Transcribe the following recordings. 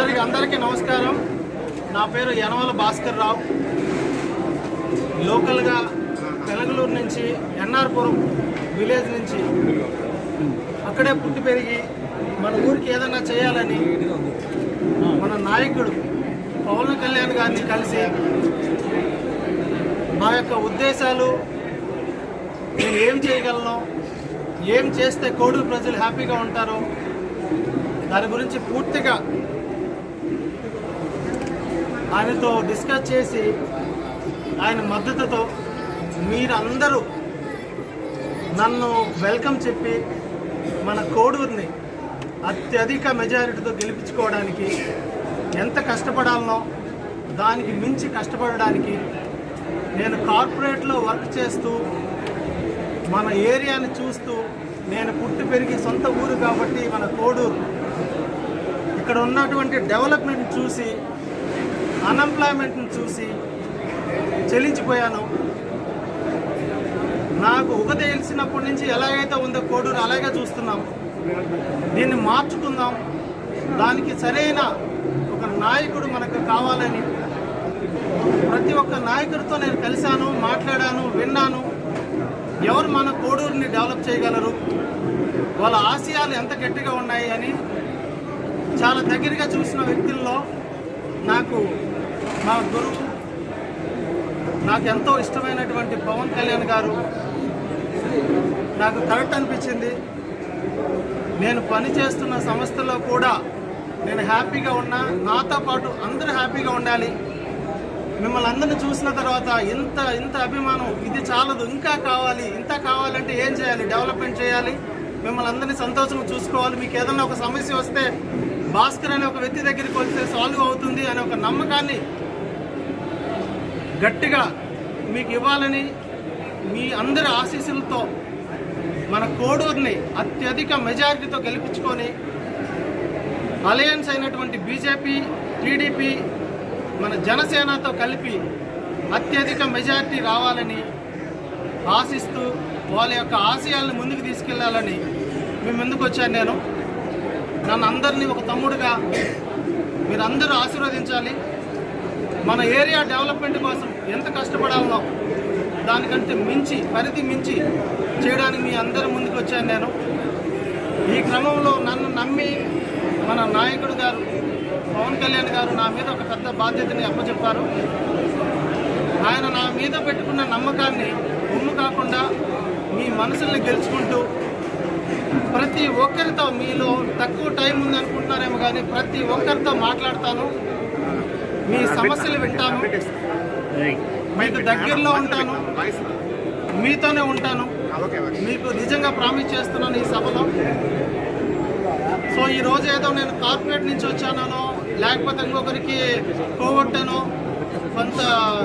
అందరికి అందరికీ నమస్కారం. నా పేరు యనమల భాస్కర్ రావు. లోకల్గా పెలగలూరు నుంచి ఎన్ఆర్పురం విలేజ్ నుంచి అక్కడే పుట్టి పెరిగి మన ఊరికి ఏదైనా చేయాలని మన నాయకుడు పవన్ కళ్యాణ్ గారిని కలిసి మా యొక్క ఉద్దేశాలు నేను ఏం చేయగలను ఏం చేస్తే కోడూరు ప్రజలు హ్యాపీగా ఉంటారో దాని గురించి పూర్తిగా ఆయనతో డిస్కస్ చేసి ఆయన మద్దతుతో మీరందరూ నన్ను వెల్కమ్ చెప్పి మన కోడూరుని అత్యధిక మెజారిటీతో గెలిపించుకోవడానికి ఎంత కష్టపడాలనో దానికి మించి కష్టపడడానికి నేను కార్పొరేట్లో వర్క్ చేస్తూ మన ఏరియాని చూస్తూ నేను పుట్టి పెరిగి సొంత ఊరు కాబట్టి మన కోడూరు ఇక్కడ ఉన్నటువంటి డెవలప్మెంట్ చూసి అన్ఎంప్లాయ్మెంట్ని చూసి చెల్లించిపోయాను. నాకు ఉగ తెలిసినప్పటి నుంచి ఎలాగైతే ఉందో కోడూరు అలాగే చూస్తున్నాం. దీన్ని మార్చుకుందాం. దానికి సరైన ఒక నాయకుడు మనకు కావాలని ప్రతి ఒక్క నాయకుడితో నేను కలిశాను మాట్లాడాను విన్నాను. ఎవరు మన కోడూరుని డెవలప్ చేయగలరు? వాళ్ళ ఆశయాలు ఎంత గట్టిగా ఉన్నాయి అని చాలా దగ్గరగా చూసిన వ్యక్తుల్లో నాకు మా గురువు నాకు ఎంతో ఇష్టమైనటువంటి పవన్ కళ్యాణ్ గారు నాకు కరెక్ట్ అనిపించింది. నేను పని చేస్తున్న సంస్థలో కూడా నేను హ్యాపీగా ఉన్నా. నాతో పాటు అందరూ హ్యాపీగా ఉండాలి. మిమ్మల్ని అందరిని చూసిన తర్వాత ఇంత ఇంత అభిమానం ఇది చాలదు ఇంకా కావాలి ఇంత కావాలంటే ఏం చేయాలి? డెవలప్మెంట్ చేయాలి. మిమ్మల్ని అందరినీ సంతోషంగా చూసుకోవాలి. మీకు ఏదైనా ఒక సమస్య వస్తే భాస్కర్ అనే ఒక వ్యక్తి దగ్గరికి వస్తే సాల్వ్ అవుతుంది అనే ఒక నమ్మకాన్ని గట్టిగా మీకు ఇవ్వాలని మీ అందరి ఆశీస్సులతో మన కోడూరుని అత్యధిక మెజారిటీతో గెలిపించుకొని అలయన్స్ అయినటువంటి బీజేపీ టీడీపీ మన జనసేనతో కలిపి అత్యధిక మెజారిటీ రావాలని ఆశిస్తూ వాళ్ళ యొక్క ఆశయాలను ముందుకు తీసుకెళ్ళాలని మేము ముందుకు వచ్చాను నేను. నన్ను అందరినీ ఒక తమ్ముడుగా మీరందరూ ఆశీర్వదించాలి. మన ఏరియా డెవలప్మెంట్ కోసం ఎంత కష్టపడాలో దానికంటే మించి పరిధి మించి చేయడానికి మీ అందరి ముందుకు వచ్చాను నేను. ఈ క్రమంలో నన్ను నమ్మి మన నాయకుడు గారు పవన్ కళ్యాణ్ గారు నా మీద ఒక పెద్ద బాధ్యతని అప్పచెప్పారు. ఆయన నా మీద పెట్టుకున్న నమ్మకాన్ని ఉమ్ము కాకుండా మీ మనసుల్ని గెలుచుకుంటూ ప్రతి ఒక్కరితో మీలో తక్కువ టైం ఉంది అనుకుంటున్నారేమో కానీ ప్రతి ఒక్కరితో మాట్లాడతాను. మీ సమస్యలు వింటాను. మీకు దగ్గరలో ఉంటాను. మీతోనే ఉంటాను. మీకు నిజంగా ప్రామిస్ చేస్తున్నాను ఈ సభలో. సో ఈ రోజు ఏదో నేను కార్పొరేట్ నుంచి వచ్చానో లేకపోతే ఇంకొకరికి పోగొట్టానో కొంత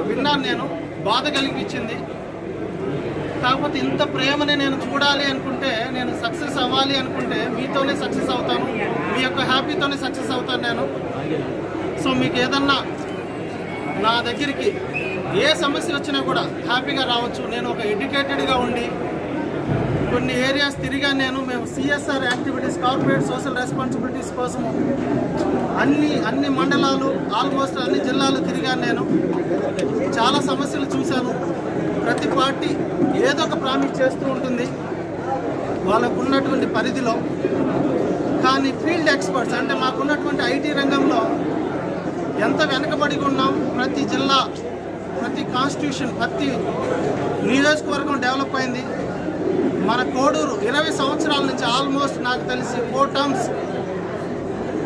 విన్నాను నేను. బాధ కలిగించింది. కాకపోతే ఇంత ప్రేమని నేను చూడాలి అనుకుంటే నేను సక్సెస్ అవ్వాలి అనుకుంటే మీతోనే సక్సెస్ అవుతాను. మీ యొక్క హ్యాపీతోనే సక్సెస్ అవుతాను నేను. సో మీకు ఏదన్నా నా దగ్గరికి ఏ సమస్యలు వచ్చినా కూడా హ్యాపీగా రావచ్చు. నేను ఒక ఎడ్యుకేటెడ్గా ఉండి కొన్ని ఏరియాస్ తిరిగా నేను మేము CSR activities corporate social responsibilities కోసము అన్ని అన్ని మండలాలు ఆల్మోస్ట్ అన్ని జిల్లాలు తిరిగాను నేను. చాలా సమస్యలు చూశాను. ప్రతి పార్టీ ఏదో ఒక ప్రామిస్ చేస్తూ ఉంటుంది. వాళ్ళకు ఉన్నటువంటి పరిధిలో. కానీ ఫీల్డ్ ఎక్స్పర్ట్స్ అంటే మాకున్నటువంటి ఐటీ రంగంలో ఎంత వెనకబడి ఉన్నాం ప్రతి జిల్లా ప్రతి కాన్స్టిట్యూషన్ ప్రతి నియోజకవర్గం డెవలప్ అయింది. మన కోడూరు ఇరవై సంవత్సరాల నుంచి ఆల్మోస్ట్ నాకు తెలిసి ఫోర్ టర్మ్స్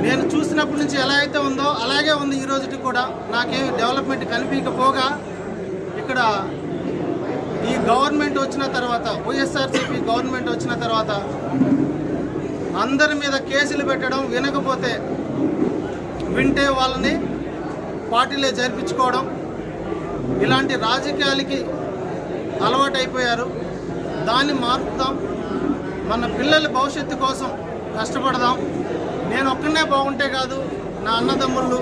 నేను చూసినప్పటి నుంచి ఎలా అయితే ఉందో అలాగే ఉంది ఈ రోజుకి కూడా. నాకేమి డెవలప్మెంట్ కనిపించకపోగా ఇక్కడ ఈ గవర్నమెంట్ వచ్చిన తర్వాత వైఎస్ఆర్సీపీ గవర్నమెంట్ వచ్చిన తర్వాత అందరి మీద కేసులు పెట్టడం వినకపోతే వింటే వాళ్ళని పార్టీలే జరిపించుకోవడం ఇలాంటి రాజకీయాలకి అలవాటైపోయారు. దాన్ని మారుతాం మన పిల్లల భవిష్యత్తు కోసం కష్టపడదాం. నేను ఒక్కనే బాగుంటే కాదు నా అన్నదమ్ముళ్ళు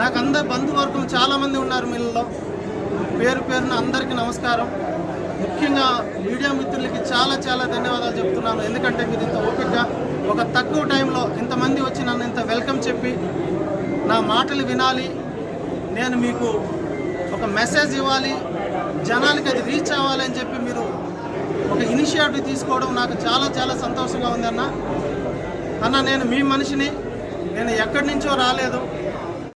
నాకు అందరు బంధువర్గం చాలామంది ఉన్నారు మీళ్ళలో పేరు పేరున అందరికీ నమస్కారం. ముఖ్యంగా మీడియా మిత్రులకి చాలా చాలా ధన్యవాదాలు చెప్తున్నాను. ఎందుకంటే మీరు ఇంత ఓపికగా ఒక తక్కువ టైంలో ఇంతమంది వచ్చి నన్ను ఇంత వెల్కమ్ చెప్పి నా మాటలు వినాలి. నేను మీకు ఒక మెసేజ్ ఇవ్వాలి. జనాలకి అది రీచ్ అవ్వాలి అని చెప్పి మీరు ఒక ఇనిషియేటివ్ తీసుకోవడం నాకు చాలా చాలా సంతోషంగా ఉంది అన్న అన్న నేను మీ మనిషిని. నేను ఎక్కడి నుంచో రాలేదు.